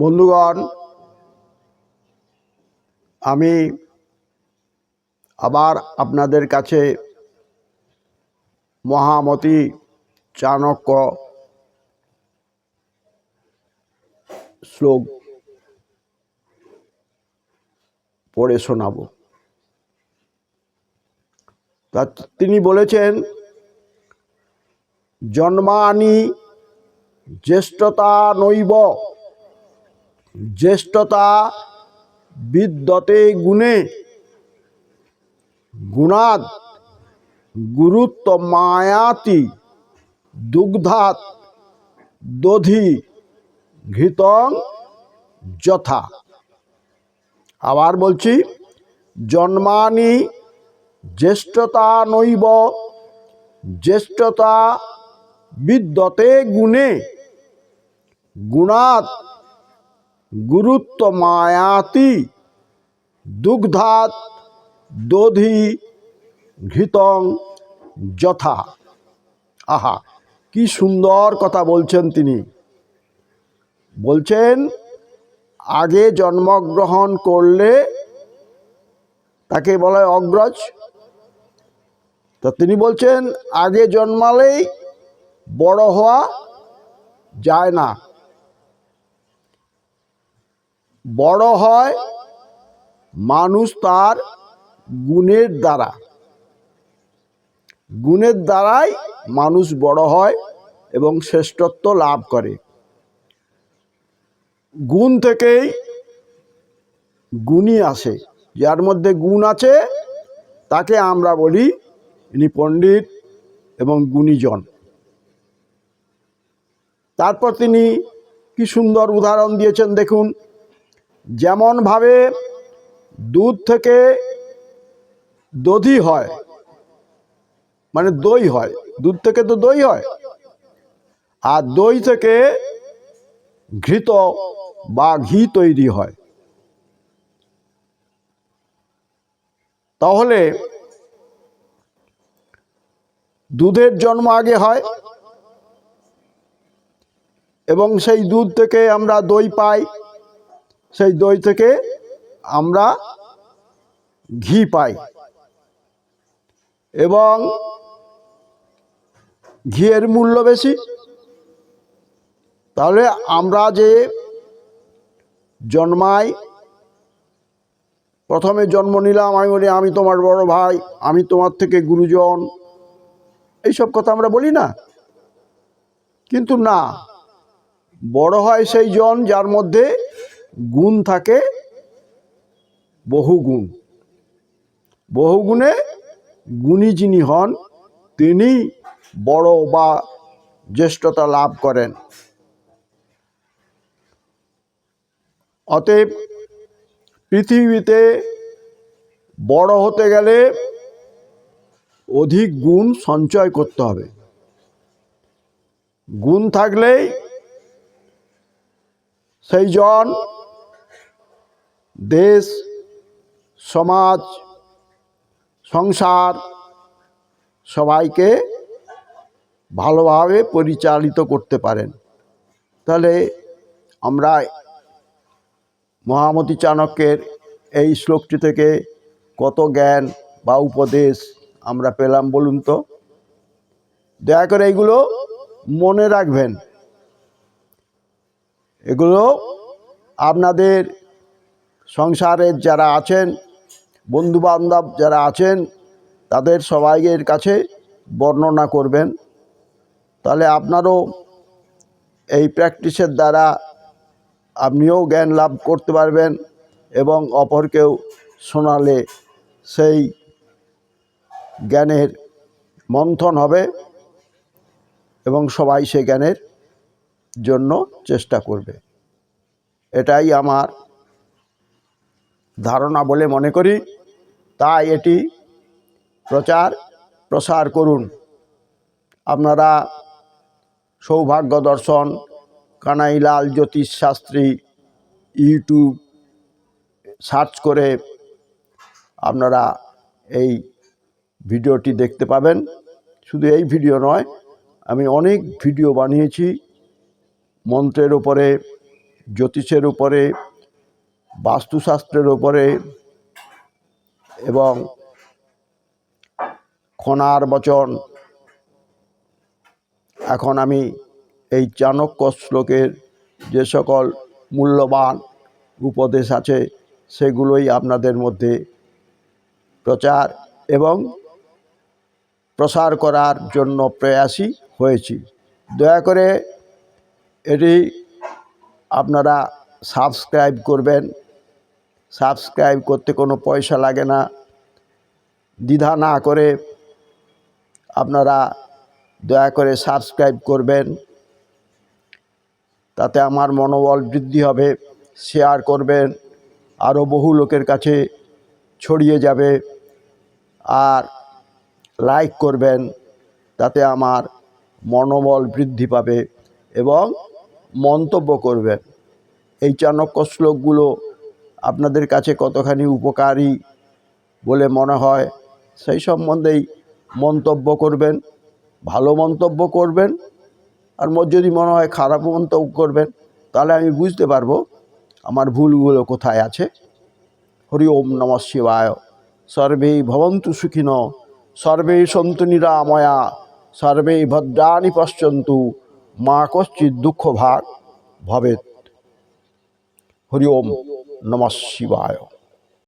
বন্ধুগণ, আমি আবার আপনাদের কাছে মহামতি চাণক্য শ্লোক পড়ে শোনাবো। তা তিনি বলেছেন, জন্মানি জ্যেষ্ঠতা নৈব জ্যেষ্ঠতা বিদ্যতে গুণে। গুণাদ গুরুত্ব মায়াতি দুগ্ধাত দধি ঘৃতং যথা। আবার বলছি, জন্মানি জ্যেষ্ঠতা নৈব, জ্যেষ্ঠতা বিদ্যতে গুণে। গুণাত গুরুত্ব মায়াতি দুগ্ধাত দধি ঘৃতং যথা। আহা, কি সুন্দর কথা বলছেন তিনি। বলছেন, আগে জন্মগ্রহণ করলে তাকে বলা হয় অগ্রজ। তা তিনি বলছেন, আগে জন্মালেই বড় হওয়া যায় না। বড় হয় মানুষ তার গুণের দ্বারা। গুণের দ্বারাই মানুষ বড় হয় এবং শ্রেষ্ঠত্ব লাভ করে। গুণ থেকেই গুণই আসে। যার মধ্যে গুণ আছে, তাকে আমরা বলি ইনি পণ্ডিত এবং গুণীজন। তারপর তিনি কি সুন্দর উদাহরণ দিয়েছেন দেখুন। যেমনভাবে দুধ থেকে দধি হয় মানে দই হয়, দুধ থেকে তো দই হয়, আর দই থেকে ঘৃত বা ঘি তৈরি হয়। তাহলে দুধের জন্ম আগে হয় এবং সেই দুধ থেকে আমরা দই পাই। সেই দই থেকে আমরা ঘি পাই। এবং ঘিয়ের মূল্য বেশি। তাহলে আমরা যে জন্মাই, প্রথমে জন্ম নিলাম আমি বলি, আমি তোমার বড় ভাই, আমি তোমার থেকে গুরুজন। এইসব কথা আমরা বলি না। কিন্তু না, বড় হয় সেই জন যার মধ্যে গুণ থাকে বহু গুণ বহু গুণে গুণী যিনি হন, তিনি বড় বা জ্যেষ্ঠতা লাভ করেন। অতএব পৃথিবীতে বড় হতে গেলে অধিক গুণ সঞ্চয় করতে হবে। গুণ থাকলেই সেই জন দেশ, সমাজ, সংসার সবাইকে ভালোভাবে পরিচালিত করতে পারেন। তাহলে আমরা মহামতি চাণক্যের এই শ্লোকটি থেকে কত জ্ঞান বা উপদেশ আমরা পেলাম বলুন তো? দয়া করে এইগুলো মনে রাখবেন। এগুলো আপনাদের সংসারের যারা আছেন, বন্ধুবান্ধব যারা আছেন, তাদের সবাইয়ের কাছে বর্ণনা করবেন। তাহলে আপনারও এই প্র্যাকটিসের দ্বারা আপনিও জ্ঞান লাভ করতে পারবেন এবং অপরকেও শোনালে সেই জ্ঞানের মন্থন হবে এবং সবাই সে জ্ঞানের জন্য চেষ্টা করবে। এটাই আমার ধারণা বলে মনে করি। তাই এটি প্রচার, প্রসার করুন। আপনারা সৌভাগ্য দর্শন, কানাইলাল জ্যোতিষ শাস্ত্রী ইউটিউব সার্চ করে আপনারা এই ভিডিওটি দেখতে পাবেন। শুধু এই ভিডিও নয়, আমি অনেক ভিডিও বানিয়েছি। মন্ত্রের উপরে, জ্যোতিষের উপরে বাস্তুশাস্ত্রের উপরে এবং খনার বচন। এখন আমি এই চাণক্য শ্লোকের যে সকল মূল্যবান উপদেশ আছে, সেগুলোই আপনাদের মধ্যে প্রচার এবং প্রসার করার জন্য প্রয়াসী হয়েছি। দয়া করে এটি আপনারা সাবস্ক্রাইব করবেন। সাবস্ক্রাইব করতে কোনো পয়সা লাগে না। দ্বিধা না করে আপনারা দয়া করে সাবস্ক্রাইব করবেন। তাতে আমার মনোবল বৃদ্ধি হবে, শেয়ার করবেন, আরও বহু লোকের কাছে ছড়িয়ে যাবে। আর লাইক করবেন, তাতে আমার মনোবল বৃদ্ধি পাবে এবং মন্তব্য করবেন। এই চাণক্য শ্লোকগুলো আপনাদের কাছে কতখানি উপকারী বলে মনে হয়, সেই সম্বন্ধেই মন্তব্য করবেন, ভালো মন্তব্য করবেন, আর যদি মনে হয় খারাপ মন্তব্য করবেন, তাহলে আমি বুঝতে পারব আমার ভুলগুলো কোথায় আছে। হরি ওম নম শিবায়। সর্বে ভবন্তু সুখিন, সর্বে সন্তু নিরাময়া, সর্বে ভদ্রাণি পশ্যন্তু মা কশ্চিৎ দুঃখ ভাগ ভবেত হরি ওম নম শিবায়।